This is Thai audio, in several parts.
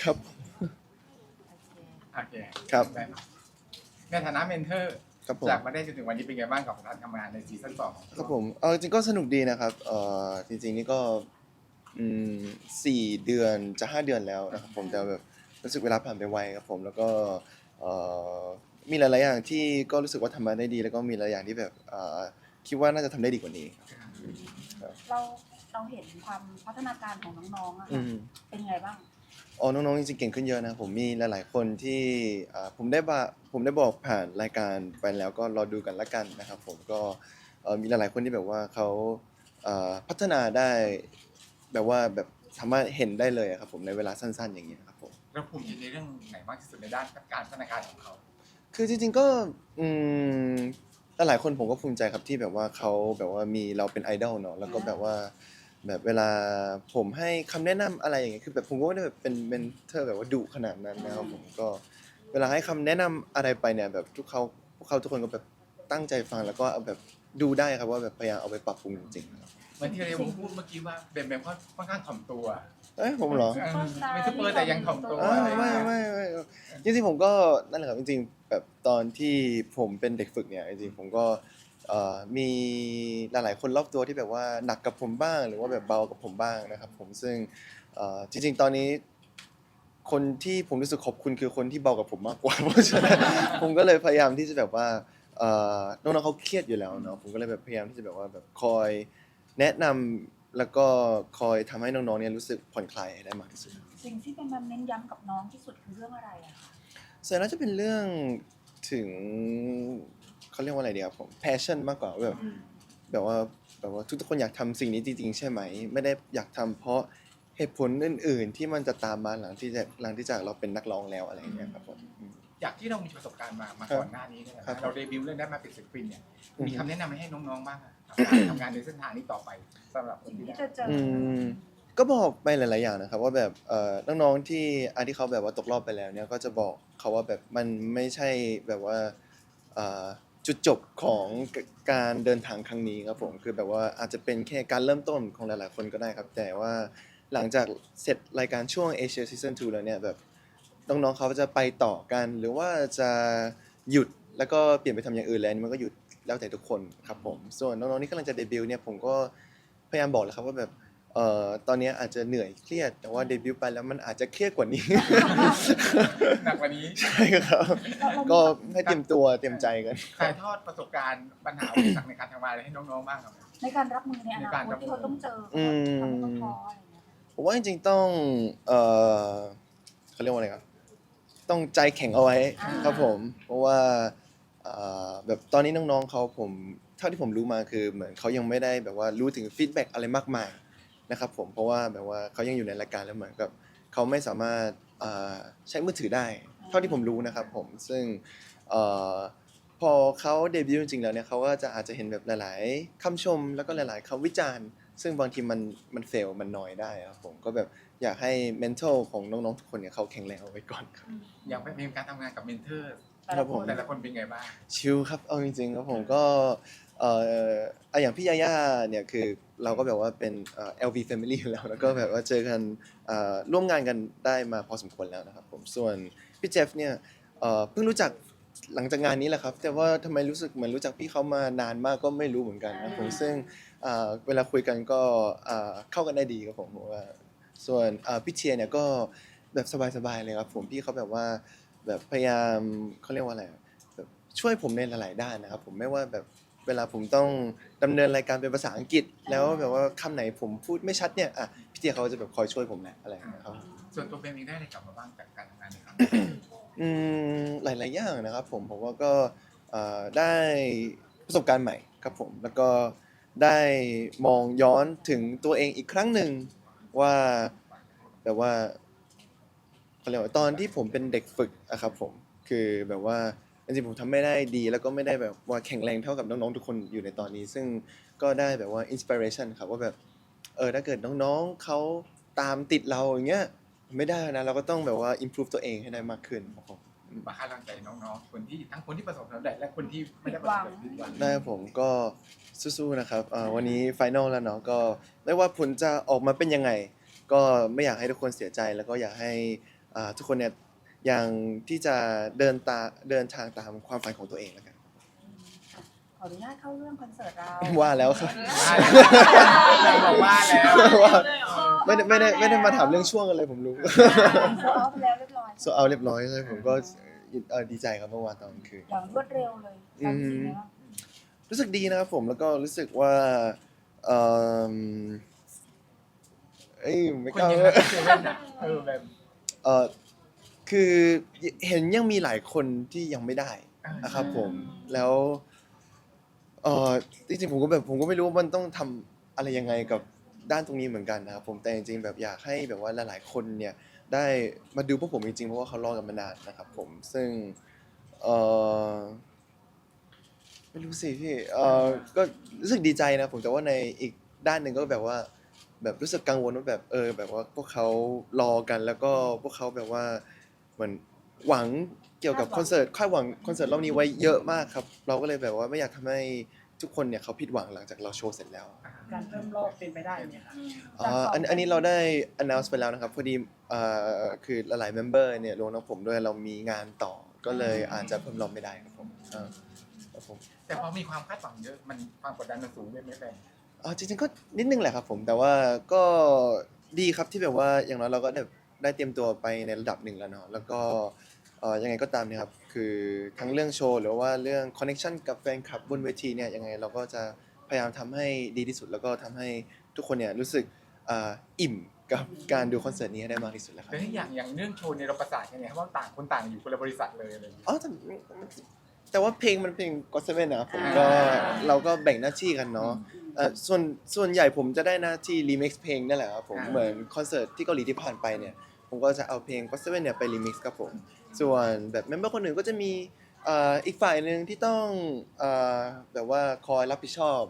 ครับ โอเคครับ ในฐานะเมนเทอร์ ครับผม จากมาได้จนถึงวันนี้เป็นไงบ้างกับการทำงานในซีซั่นสองของครับผมเออจริงๆก็สนุกดีนะครับ เออจริงๆนี่ก็อืมสี่เดือนจะห้าเดือนแล้วนะครับผมแต่แบบรู้สึกเวลาผ่านไปไวครับผมแล้วก็เออมีหลายๆอย่างที่ก็รู้สึกว่าทำมาได้ดี แล้วก็มีหลายอย่างที่แบบเอ่อคิดว่าน่าจะทำได้ดีกว่านี้ เรา เราเห็นความพัฒนาการของน้องๆอะอืค่ะมเป็นไงบ้าง อ๋อน้องๆจริงๆเก่งขึ้นเยอะนะผมมีหลายๆคนที่อ่าผมได้บะผมได้บอกผ่านรายการไปแล้วก็รอดูกันละกันนะครับผมก็เอ่อมีหลายๆคนที่แบบว่าเขาเอ่อพัฒนาได้แบบว่าแบบสามารถเห็นได้เลยอะครับผมในเวลาสั้นๆ อย่างเงี้ยครับผมเราภูมิใจในเรื่องไหนมากที่สุดในด้านการพัฒนาการของเขาคือจริงๆก็อืมหลายๆคนผมก็ภูมิใจครับที่แบบว่าเขาแบบว่ามีเราเป็นไอดอลเนาะแล้วก็แบบว่า แบบเวลาผมให้คำแนะนำอะไรอย่างเงี้ยคือแบบผมก็ไม่ได้แบบเป็นเมนเทอร์แบบว่าดุขนาดนั้นนะครับผมก็เวลาให้คำแนะนำอะไรไปเนี่ยแบบทุกเขาพวกเขาทุกคนก็แบบตั้งใจฟังแล้วก็เอาแบบดูได้ครับว่าแบบพยายามเอาไปปรับปรุงจริงๆครับเหมือนที่เรวพูดเมื่อกี้ว่าเบมเบมค่อนค่อนข้างถ่อมตัวเอ้ยผมเหรอเออไม่ซุปเปอร์แต่ยังถ่อมตัวอ่าไม่ไม่ไม่จริงๆผมก็นั่นแหละครับจริงๆแบบตอนที่ผมเป็นเด็กฝึกเนี่ยจริงๆผมก็ เอ่อมีหลายๆ คนรอบตัวที่แบบว่าหนักกับผมบ้าง หรือว่าแบบเบากับผมบ้างนะครับผมซึ่งเอ่อจริงๆ ตอนนี้ คนที่ผมรู้สึกขอบคุณคือคนที่เบากับผมมากกว่า เพราะฉะนั้นผมก็เลยพยายามที่จะแบบว่าเอ่อน้องๆเขาเครียดอยู่แล้วเนาะผมก็เลยแบบพยายามที่จะแบบว่าแบบคอยแนะนำแล้วก็คอยทำให้น้องๆเนี่ยรู้สึกผ่อนคลายให้ได้มากที่สุด สิ่งที่เป็นมันเน้นย้ำกับน้องที่สุดคือเรื่องอะไรอะคะส่วนน่าจะเป็นเรื่องถึง เขาเรียกว่าอะไรดีครับผม passion มากกว่าแบบแบบว่าแบบว่าทุกๆคนอยากทำสิ่งนี้จริงๆใช่ไหม ไม่ได้อยากทำเพราะเหตุผลอื่น ๆ ที่มันจะตามมาหลังที่จะหลังที่จากเราเป็นนักร้องแล้วอะไรอย่างเงี้ยครับผมอืมจากที่เรามีประสบการณ์มามาครับก่อนหน้านี้เนี่ยนะครับครับเราเดบิวต์เรื่องได้มาเป็นศิลปินเนี่ยอืมมีคำแนะนำให้น้องๆบ้างอะครับทำงานในเส้นทางนี้ต่อไปสำหรับคนสิ่งที่ที่ได้จะเจอออืมก็บอกไปหลายๆอย่างนะครับว่าแบบเอ่อน้องๆที่อันที่เขาแบบว่าตกรอบไปแล้วเนี่ยก็จะบอกเขาว่าแบบมันไม่ใช่แบบว่าเอ่อ จุดจบของการเดินทางครั้งนี้ครับผมคือแบบว่าอาจจะเป็นแค่การเริ่มต้นของหลายๆคนก็ได้ครับ แต่ว่าหลังจากเสร็จรายการช่วง Asia Season 2 แล้วเนี่ยแบบน้องๆเขาจะไปต่อกัน หรือว่าจะหยุดแล้วก็เปลี่ยนไปทำอย่างอื่นแล้วนนี้มันก็หยุดแล้วแต่ทุกคนครับผม ส่วนน้องๆที่กำลังจะเดบิวต์เนี่ยผมก็พยายามบอกเลยครับว่าแบบ เอ่อตอนนี้อาจจะเหนื่อยเครียด แต่ว่าเดบิวต์ไปแล้วมันอาจจะเครียดกว่านี้ หนักกว่านี้ใช่ครับ ก็ให้เตรียมตัวเตรียมใจกัน ถ่ายทอดประสบการณ์ปัญหาอุปสรรคในการทำงานอะไรให้น้องๆบ้างครับ ในการรับมือในอนาในการครับตมือที่เขาต้องเจออืมทำให้เขาท้ออะไรอย่างเงี้ยค่ะผมว่าจริงๆต้องเอ่อเขาเรียกว่าอะไรครับ ต้องใจแข็งเอาไว้ครับผม เพราะว่าเอ่อแบบตอนนี้น้องๆเขาผมเท่าที่ผมรู้มาคือเหมือนเขายังไม่ได้แบบว่ารู้ถึงฟีดแบ็กอะไรมากมาย นะครับผมเพราะว่าแบบว่าเขายังอยู่ในรายการแล้วเหมือนกับเขาไม่สามารถเอ่อใช้มือถือได้ เท่าที่ผมรู้นะครับผมซึ่งเอ่อพอเขาเดบิวต์จริงๆแล้วเนี่ยเขาก็จะอาจจะเห็นแบบหลายๆคำชมแล้วก็หลายๆคำวิจารณ์ ซึ่งบางทีมันมันเฟลมันน้อยได้ครับผมก็แบบอยากให้ mental ของน้องๆทุกคนเนี่ยเขาแข็งแรงเอาไว้ก่อนครับ อย่างเป็นการทำงานกับเมนเทอร์ครับผม แต่ละคนเป็นไงบ้าง ชิลครับ เอาจริงๆครับผมก็ เอ่ออะอย่างพี่ยาย่าเนี่ยคือเราก็แบบว่าเป็นเอ่อ LV Family อยู่แล้วแล้วก็แบบว่าเจอกันเอ่อร่วมงานกันได้มาพอสมควรแล้วนะครับผมส่วนพี่เจฟเนี่ยเอ่อเพิ่งรู้จักหลังจากงานนี้แหละครับ แต่ว่าทำไมรู้สึกเหมือนรู้จักพี่เขามานานมากก็ไม่รู้เหมือนกันนะผมซึ่งเอ่อเวลาคุยกันก็เอ่อเข้ากันได้ดีครับผมผมว่า ส่วนเอ่อพี่เชียร์เนี่ยก็แบบสบายๆเลยครับผมพี่เขาแบบว่าแบบพยายามเขาเรียกว่าอะไรอะแบบช่วยผมในหลายๆด้านนะครับผมไม่ว่าแบบ เวลาผมต้องดำเนินรายการเป็นภาษาอังกฤษ แล้วแบบว่าคำไหนผมพูดไม่ชัดเนี่ยอะพี่เชียร์เขาจะแบบคอยช่วยผมแหละอะไรอย่างเงี้ยครับ ส่วนตัวเบมเองได้อะไรกลับมาบ้างจากการทำงานในครั้งอืมหลาย ๆ อย่างนะครับผมผมว่าก็เอ่อได้ประสบการณ์ใหม่ครับผม แล้วก็ได้มองย้อนถึงตัวเองอีกครั้งหนึ่งว่าแบบว่าเขาเรียกว่าตอนที่ผมเป็นเด็กฝึกอะครับผมคือแบบว่า จริงๆผมทำไม่ได้ดีแล้วก็ไม่ได้แบบว่าแข็งแรงเท่ากับน้องๆทุกคนอยู่ในตอนนี้ ซึ่งก็ได้แบบว่าอินสปิเรชันครับว่าแบบเออถ้าเกิดน้องๆเขาตามติดเราอย่างเงี้ยไม่ได้นะเราก็ต้องแบบว่า improve ตัวเองให้ได้มากขึ้นครับผมมาให้กำลังใจน้องๆ คนที่ทั้งคนที่ประสบความสำเร็จและคนที่ไม่ได้ประสบความสำเร็จหวังได้ครับผมก็สู้ๆนะครับอ่าวันนี้ไฟนอลแล้วเนาะก็ไม่ว่าผลจะออกมาเป็นยังไง ก็ไม่อยากให้ทุกคนเสียใจแล้วก็อยากให้อ่าทุกคนเนี่ย ยังที่จะเดินตาเดินทางตามความฝันของตัวเองแล้วกัน ขออนุญาตเข้าเรื่องคอนเสิร์ตเราว่าแล้วครับเราบอกว่าแล้วว่าไม่ได้ไม่ได้ไม่ได้มาถามเรื่องช่วงอะไรผมรู้ โซเอาไปแล้วเรียบร้อยโซเอาเรียบร้อยใช่ผมก็เอ่อดีใจครับเมื่อวานตอนกลางคืน อย่างรวดเร็วเลยจำจริงนะรู้สึกดีนะครับผมแล้วก็รู้สึกว่าเออเอ้ยไม่คุกณล้ายังไงเซเว่นอะเออแบบ เออ คือเห็นยังมีหลายคนที่ยังไม่ได้เออนะครับผมแล้วเออจริงๆผมก็แบบผมก็ไม่รู้ว่ามันต้องทำอะไรยังไงกับด้านตรงนี้เหมือนกันนะครับผมแต่จริงๆแบบอยากให้แบบว่าหลายๆคนเนี่ยได้มาดูพวกผมจริงๆเพราะว่าเขารอกันมานานนะครับผมซึ่งเออไม่รู้สิพี่เออก็รู้สึกดีใจนะผมแต่ว่าในอีกด้านหนึ่งก็แบบว่า แบบรู้สึกกังวลว่าแบบเออ แบบว่าพวกเขารอกันแล้วก็พวกเขาแบบว่า เหมือนหวังเกี่ยวกับคอนเสิร์ตคาดหวังคอนเสิร์ตรอบนี้ไว้เยอะมากครับ เราก็เลยแบบว่าไม่อยากทำให้ทุกคนเนี่ยเขาผิดหวังหลังจากเราโชว์เสร็จแล้วการเพิ่มรอบเป็นไปได้ไหมคะอ๋ออันอันนี้เราได้ announce ไปแล้วนะครับพอดีเอ่อคือหลายๆ member เนี่ยรวมทั้งผมด้วยเรามีงานต่อก็เลยอาจจะเพิ่มรอบไม่ได้ครับผมอ่าครับผมแต่พอมีความคาดหวังเยอะมันความกดดันมันสูงเลยไหมแฟนอ๋อจริงๆก็นิดนึงแหละครับผมแต่ว่าก็ดีครับที่แบบว่าอย่างน้อยเราก็ได้ ได้เตรียมตัวไปในระดับหนึ่งแล้วเนาะแล้วก็เอ่อยังไงก็ตามเนี่ยครับคือทั้งเรื่องโชว์หรือว่าเรื่องคอนเน c t ชันกับแฟนคลับบนเวทีเนี่ยยังไงเราก็จะพยายามทำให้ดีที่สุด แล้วก็ทำให้ทุกคนเนี่ยรู้สึกอ่าอิ่มกับการดูคอนเสิร์ตนี้ให้ได้มากที่สุดแล้วครับแต่ที่อย่างอย่างเรื่องโชว์ในยเราประสานกันไงเพราะว่าต่างคนต่างอยู่คนละบริษัทเลยอะไรอย่างเงี้ย อ๋อแต่แต่ว่าเพลงมันเพลงก็เซเว่นนะครับผมก็เราก็แบ่งหน้าที่กันเนาะเอ่อส่วนส่วนใหญ่ผมจะได้หน้าที่รีมิกซ์เพลงนั่นแหละครับผมอ่า เหมือนคอนเสิร์ตที่เกาหลีที่ผ่านไปเนี่ย ผมก็จะเอาเพลงก็เซเว่นเนี่ยไปรีมิกซ์ครับผม ส่วนแบบเมมเบอร์คนอื่นก็จะมีเอ่ออีกฝ่ายหนึ่งที่ต้องเอ่อแบบว่าคอยรับผิดชอบ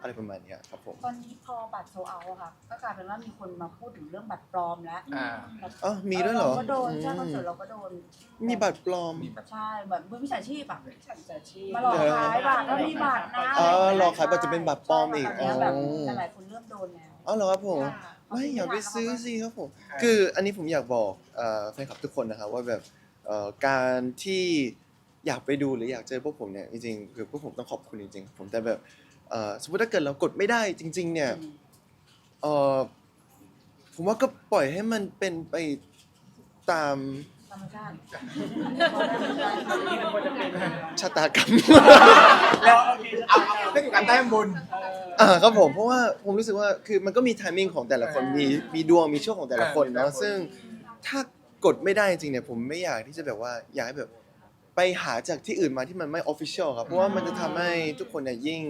อะไรประมาณเนี้ยครับผมตอนนี้พอบัตรโซเอาอะค่ะก็กลายเป็นว่ามีคนมาพูดถึงเรื่องบัตรปลอมแล้วอ่าอ๋อมีด้วยเหรอเราก็โดนใช่อืมคอนเสิร์ตเราก็โดน มีบัตรปลอมมีแบบใช่เหมือนมือวิชาชีพอะฉันจะชี้มาหลอกขายบัตรแล้วมีบัตรนะอ๋อหลอกขายบัตรจะเป็นบัตรปลอมอีกใช่ตนเนี้ยแบบอ๋อหลายๆคนเริ่มโดนแล้ว อ๋อเหรอครับผมค่ะไม่อยากไปซื้อสิครับผม คืออันนี้ผมอยากบอกเอ่อแฟนคลับทุกคนนะครับว่าแบบเอ่อการที่อยากไปดูหรืออยากเจอพวกผมเนี่ยจริงๆคือพวกผมต้องขอบคุณจริงๆผมแต่แบบเอ่อสมมติถ้าเกิดเรากดไม่ได้จริง ๆ เนี่ยเอ่อผมว่าก็ปล่อยให้มันเป็นไปตามธรรมชาติที่มันควรจะเป็นชะตากรรม แล้วเอาเอาได้อยู่การแต้มบุญอ่าครับผมเพราะว่าผมรู้สึกว่าคือมันก็มีไทมิ่งของแต่ละคนมีมีดวงมีช่วงของแต่ละคนเออเนาะแต่ละคนซึ่งถ้ากดไม่ได้จริงๆเนี่ยผมไม่อยากที่จะแบบว่าอยากให้แบบไปหาจากที่อื่นมาที่มันไม่ออฟฟิเชียลครับเพราะว่ามันจะทำให้ทุกคนเนี่ยยิ่ง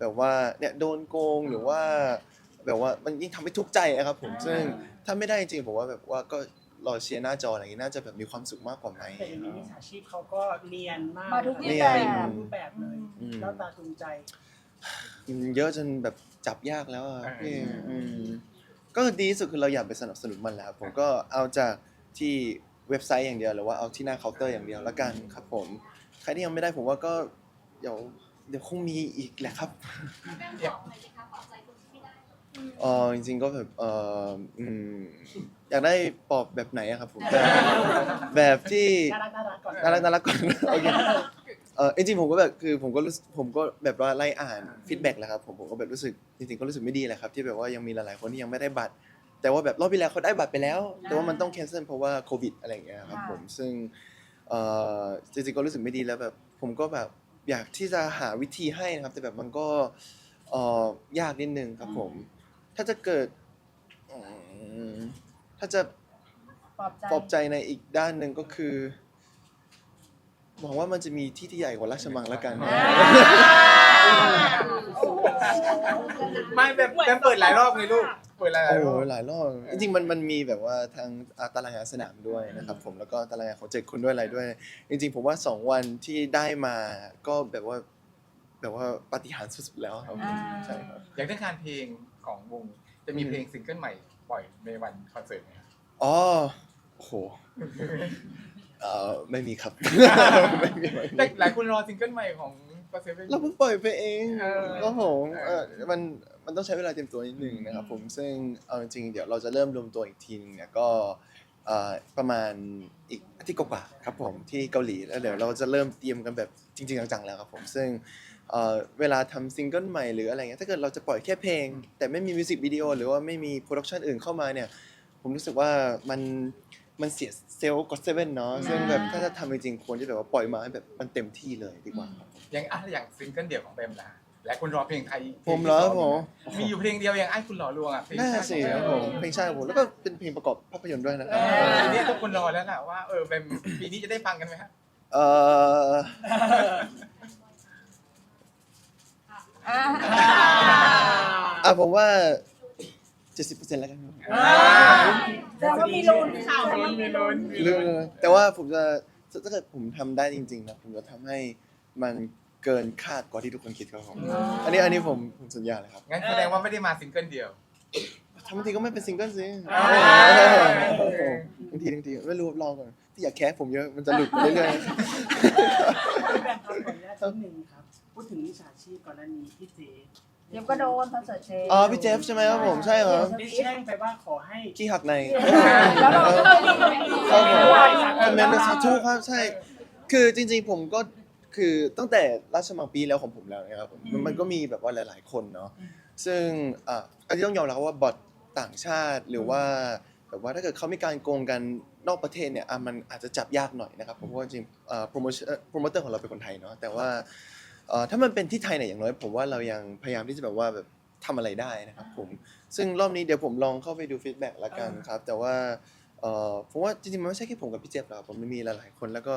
แบบว่าเนี่ยโดนโกงหรือว่า แบบว่ามันยิ่งทำให้ทุกข์ใจอะครับผมซึ่งถ้าไม่ได้จริงๆผมว่าแบบว่าก็รอเชียร์หน้าจออะไรอย่างงี้น่าจะแบบมีความสุขมากกว่าไหม แต่อย่างนี้มิจฉาชีพเขาก็เนียนมากมาทุกรูปเนีแบยนบทุกรูปแบบเลย อืม แล้วตาจูงใจ มันเยอะจนแบบจับยากแล้วอะเออพี่อืมก็ดีที่สุดคือเราอยากไปสนับสนุนมันแหล้วผมก็เอาจากที่เว็บไซต์อย่างเดียวหรือว่าเอาที่หน้าเคาน์เตอร์อย่างเดียวแล้วกันครับผมใครที่ยังไม่ได้ผมว่าก็เดี๋ยวเดี๋ยวคงมีอีกแหละครับเออจริงๆก็แบบเอออืมอยากได้ปอบแบบไหนอะครับผมแบบแบบที่น่ารักน่ารักก่อน น่ารักน่ารักก่อนโอเค เออจริงๆผมก็แบบคือผมก็รู้สึกผมก็แบบว่าไล่อ่านฟีดแบ็กแหละครับผมผมก็แบบรู้สึกจริงๆก็รู้สึกไม่ดีแหละครับที่แบบว่ายังมีหลายๆคนที่ยังไม่ได้บัตร แต่ว่าแบบรอบที่แล้วเขาได้บัตรไปแล้ว แต่ว่ามันต้องแคนเซิลเพราะว่าโควิดอะไรอย่างเงี้ยครับผมซึ่งเออจริงๆก็รู้สึกไม่ดีแล้วแบบผมก็แบบอยากที่จะหาวิธีให้นะครับ แต่แบบมันก็เออยากนิดนึงครับผม ถ้าจะเกิดอืมถ้าจะปลอบใจปลอบใจในอีกด้านหนึ่งก็คือ หวังว่ามันจะมีที่ที่ใหญ่กว่าราชมังแล้วกัน ไม่แบบแบบเปิดหลายรอบไงลูก เปิดหลายโอ้รโหอบหลายรอบจริงๆมันมันมีแบบว่าทางอ่าตารางงานสนามด้วยนะครับผมแล้วก็ตารางงานของเจ็ดคนด้วยอะไรด้วย จริง ๆ ผมว่าสองวันที่ได้มาก็แบบว่าแบบว่าปาฏิหาริย์สุดๆแล้วครับผมใช่ครับอย่างเรื่องการเพลงของวง จะมีเพลงซิงเกิลใหม่ปล่อยในวันคอนเสิร์ตไหมครับอ๋อโอ้โห เอ่อไม่มีครับ ไม่มีไม่มีแต่หลายคนรอซิงเกิลใหม่ของโตปอร์เซ็นต์เราเพิ่งปล่อยไปเองเออก็ผมเออมันมันต้องใช้เวลาเตรียมตัวนิดนึงนะครับผมซึ่งเอาจริงๆเดี๋ยวเราจะเริ่มรวมตัวอีกทีนึงเนี่ยก็เอ่อประมาณอีกอาทิตย์กว่าๆครับผมที่เกาหลีแล้วเดี๋ยวเราจะเริ่มเตรียมกันแบบจริง ๆ จังๆแล้วครับผมซึ่งเอ่อเวลาทำซิงเกิลใหม่หรืออะไรเงี้ยถ้าเกิดเราจะปล่อยแค่เพลง แต่ไม่มีมิวสิกวิดีโอหรือว่าไม่มีโปรดักชันอื่นเข้ามาเนี่ยผมรู้สึกว่ามัน มันเสียเซลล์ก็เซเว่นเนาะซึ่งแบบถ้าจะทำจริงๆควรที่แบบว่าปล่อยมาให้แบบมันเต็มที่เลยดีกว่าครับ อย่างอะอย่างซิงเกิลเดี่ยวของเบมล่ะและคุณรอเพลงไทยผมเหรอผม มีอยู่เพลงเดียวอย่างไอ้คุณหล่อลวงอะเพลงน่าชาติสิครับผมเพลงชาติของผมแล้วก็เป็นเพลงประกอบภาพยนตร์ด้วยนะคเอรับอเนี่ยทุกคนรอแล้วล่ะว่าเออเบมปีนี้จะได้ฟังกันไหมฮะเอออ่าอะผมว่า 70%แล้วกันครับแต่ว่ามีลุ้นข่าวลุ้นมีลุ้นมีเรื่ลุ้นองแต่ว่าผมจะถ้าเกิดผมทำได้จริงๆนะผมจะทำให้มันเกินคาดกว่าที่ทุกคนคิดครับผมอันนี้อันนี้ผมผมสัญญาเลยครับงั้นแสดงว่าไม่ได้มาซิงเกิลเดียว ทำบางทีก็ไม่เป็นซิงเกิลสิอ่าบางทีบางทีไม่รู้รอก่อนที่อยากแคสผมเยอะมันจะหลุดไปเรื่อยพี่แบมครับขออนุญาตนิดนึงครับ พูดถึงมิจฉาชีพก่อนหน้านี้พี่เจ เดี๋ยวก็โดนคอนเสิร์ตเจๆอ๋อพี่เจฟใช่ไหมครับผมใช่เหรอได้แช่งไปว่าขอให้ขี้หักในแล้วเราก็มีครับผมคอมเมนต์สาธุครับใช่ คือจริงๆผมก็คือตั้งแต่ราชมังปีแล้วของผมแล้วนะครับผมมันมันก็มีแบบว่าหลาย ๆ คนเนาะซึ่งอะอันนี้ต้องยอมรับว่าบอทต่างชาติหรือว่าแบบว่าถ้าเกิดเขามีการโกงกันนอกประเทศเนี่ยอะมันอาจจะจับยากหน่อยนะครับผมเพราะว่าจริงโปรโมชั่นโปรโมเตอร์ของเราเป็นคนไทยเนาะแต่ว่า เอ่อถ้ามันเป็นที่ไทยเนี่ยอย่างน้อยผมว่าเรายังพยายามที่จะแบบว่าแบบทำอะไรได้นะครับผมซึ่งรอบนี้เดี๋ยวผมลองเข้าไปดูฟีดแบ็กละกันครับ แต่ว่าเอ่อผมว่าจริงๆมันไม่ใช่แค่ผมกับพี่เจฟหรอกผมมันมีหลายๆคนแล้วก็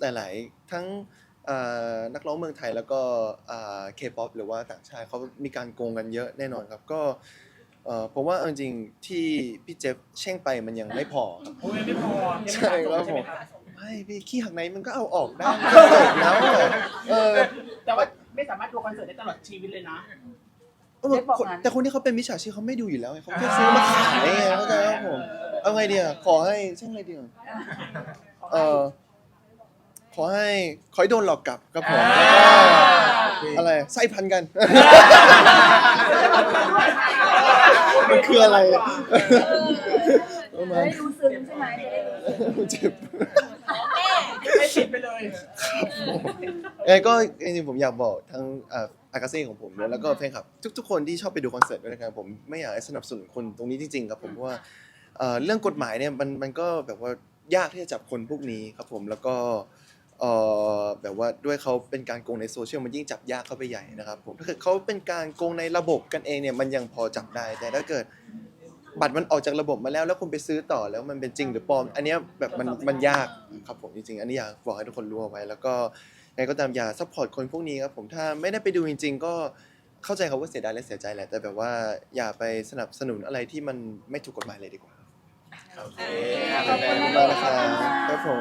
หลายๆ ทั้งอ่านักร้องเมืองไทยแล้วก็เคป๊อปหรือว่าต่างชาติเขามีการโกงกันเยอะแน่นอนครับก็เอ่อผมว่าเอาจริงๆที่พี่เจฟแช่งไปมันยังไม่พอครับ โอ้ยไม่พอยังใช่ไม่ครับใช่ไหมครับ ไม่พี่ขี้หักในมันก็เอาออกได้มันก็จบแล้วอะเออแต่ว่าไม่สามารถดูคอนเสิร์ตได้ตลอดชีวิตเลยนะ เออคนแต่คนที่เขาเป็นมิจฉาชีพเขาไม่ดูอยู่แล้วไงเขาแค่ซื้อมาขายไงเข้าใจครับผมเอาไงดีอะขอให้ช่างอะไรดีอะเออขอให้ขอให้โดนหลอกกลับครับผมแล้วก็อะไรไส้พันกันมันคืออะไรอะประมาณจะได้รู้ซึ้งใช่ไหมจะได้รู้ซึ้ง เจ็บไม่ผิดไปเล ยยังไงก็จริงๆผมอยากบอกทั้งอ่าอากาเซ่ของผมด้วยแล้วก็แฟนคลับทุกๆคนที่ชอบไปดูคอนเสิร์ตด้วยนะครับผมไม่อยากให้สนับสนุนคนตรงนี้จริงๆครับผมเพราะว่าเอ่อเรื่องกฎหมายเนี่ยมันมันก็แบบว่ายากที่จะจับคนพวกนี้ครับผมแล้วก็เอ่อแบบว่าด้วยเขาเป็นการโกงในโซเชียลมันยิ่งจับยากเข้าไปใหญ่นะครับผมถ้าเกิดเขาเป็นการโกงในระบบกันเองเนี่ยมันยังพอจับได้แต่ถ้าเกิด บัตรมันออกจากระบบมาแล้ว แล้วคุณไปซื้อต่อแล้วมันเป็นจริงหรือปลอม อันเนี้ยแบบมันมันยากครับผมจริงๆอันนี้อยากบอกให้ทุกคนรู้เอาไว้ แล้วก็ยังไงก็ตามอย่าซัพพอร์ตคนพวกนี้ครับผมถ้าไม่ได้ไปดูจริง ๆ ก็เข้าใจเขาว่าเสียดายและเสียใจแหละแต่แบบว่าอย่าไปสนับสนุนอะไรที่มันไม่ถูกกฎหมายเลยดีกว่าโอเคขอบคุณนะขอบคุณมากนะครับครับผม